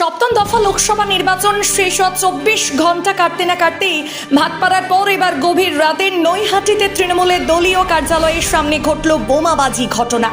সপ্তম দফা লোকসভা নির্বাচন শেষ হওয়া চব্বিশ ঘণ্টা কাটতে না কাটতেই ভাটপাড়ার পর এবার গভীর রাতে নৈহাটিতে তৃণমূলের দলীয় কার্যালয়ের সামনে ঘটল বোমাবাজি ঘটনা।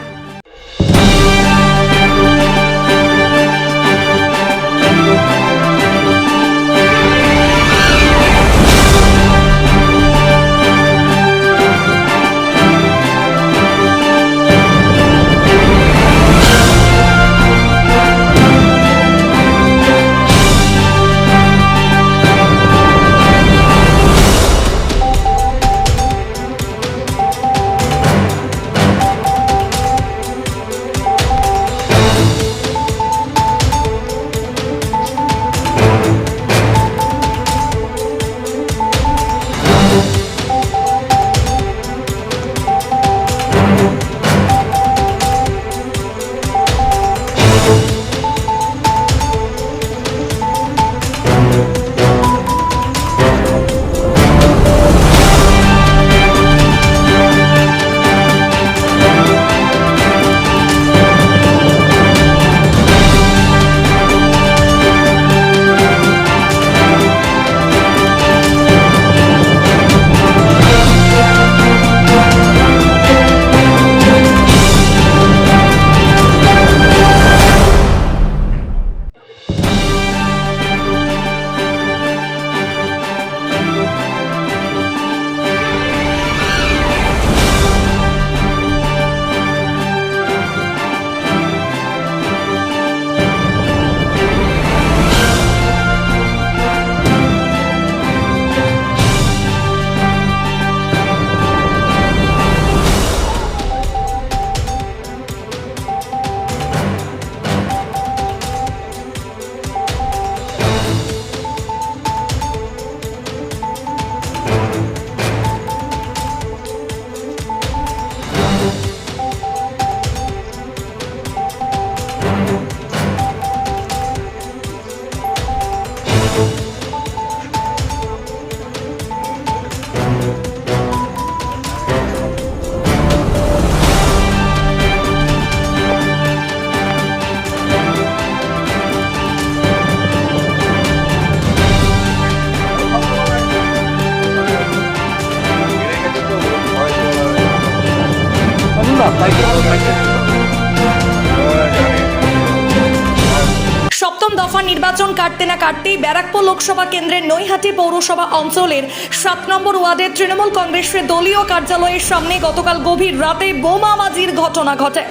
সপ্তম দফা নির্বাচন কাটতে না কাটতেই ব্যারাকপুর লোকসভা কেন্দ্রের নৈহাটি পৌরসভা অঞ্চলের সাত নম্বর ওয়ার্ডের তৃণমূল কংগ্রেসের দলীয় কার্যালয়ের সামনে গতকাল গভীর রাতে বোমাবাজির ঘটনা ঘটে।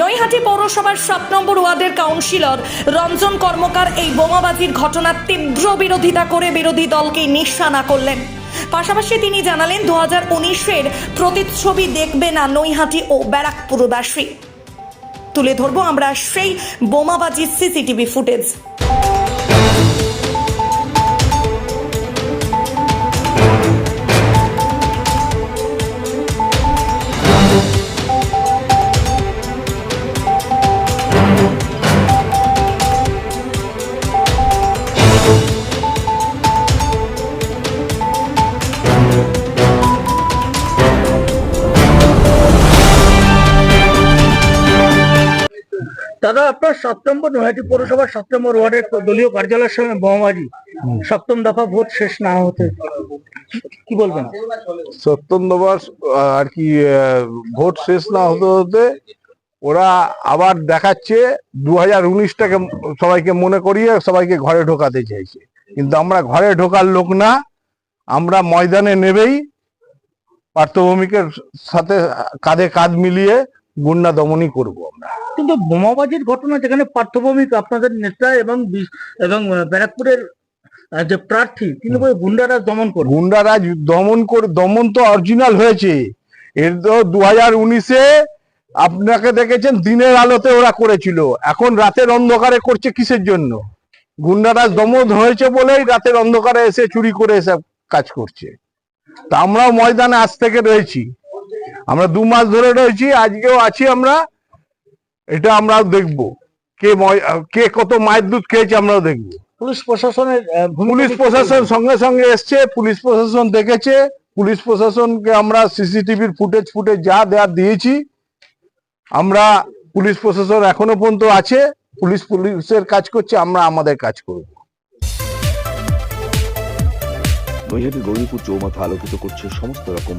নৈহাটি পৌরসভার সাত নম্বর ওয়ার্ডের কাউন্সিলর রঞ্জন কর্মকার এই বোমাবাজির ঘটনার তীব্র বিরোধিতা করে বিরোধী দলকে নিশানা করলেন। পাশাপাশি তিনি জানালেন, দু হাজার উনিশের প্রতিচ্ছবি দেখবে না নৈহাটি ও ব্যারাকপুরবাসী। তুলে ধরবো। আমরা সেই বোমাবাজির সিসিটিভি ফুটেজ। দাদা আপনার সপ্তম্বর নৈহাটি পৌরসভার সপ্তম্বর ওয়ার্ডের দলীয় কার্যালয়ের সামনে বোমাবাজি। সপ্তম দফা ভোট শেষ না হতে। কি বলবেন? সপ্তম দফা আর কি ভোট শেষ না হতে হতে ওরা আবার দেখাচ্ছে দু হাজার উনিশটাকে সবাইকে মনে করিয়ে সবাইকে ঘরে ঢোকাতে চাইছে। কিন্তু আমরা ঘরে ঢোকার লোক না আমরা ময়দানে নেবেই পার্থভূমিকের সাথে কাঁধে কাঁধ মিলিয়ে গুন্ডা দমনই করব আমরা। কিন্তু বোমাবাজির ঘটনা যেখানে পার্থভূমিক আপনাদের নেতা এবং এবং ব্যারাকপুরের যে প্রার্থী তিনি বলে গুন্ডারা দমন করবে। গুন্ডারাজ দমন করে দমন তো অরিজিনাল হয়েছে। এর তো দু হাজার উনিশে আপনাকে দেখেছেন দিনের আলোতে ওরা করেছিল। এখন রাতের অন্ধকারে করছে কিসের জন্য? গুন্ডারাজ দমন হয়েছে বলেই রাতের অন্ধকারে এসে চুরি করে এসব কাজ করছে। তা আমরাও ময়দানে আজ থেকে রয়েছি। আমরা দু মাস ধরে রয়েছি আজকেও আছি আমরা। এটা আমরাও দেখব। কে ময়- কে কত মায়ের দুধ খেয়েছে আমরাও দেখব। পুলিশ প্রশাসনের পুলিশ প্রশাসন সঙ্গে সঙ্গে এসছে পুলিশ প্রশাসন দেখেছে। পুলিশ প্রশাসনকে আমরা সিসিটিভির ফুটেজ ফুটেজ যা দেওয়ার দিয়েছি আমরা পুলিশ প্রশাসন এখনও পর্যন্ত আছে। পুলিশ পুলিশের কাজ করছে আমরা আমাদের কাজ করব। নৈহাটি গৌরীপুর চৌমাথা আলোকিত করছে সমস্ত রকম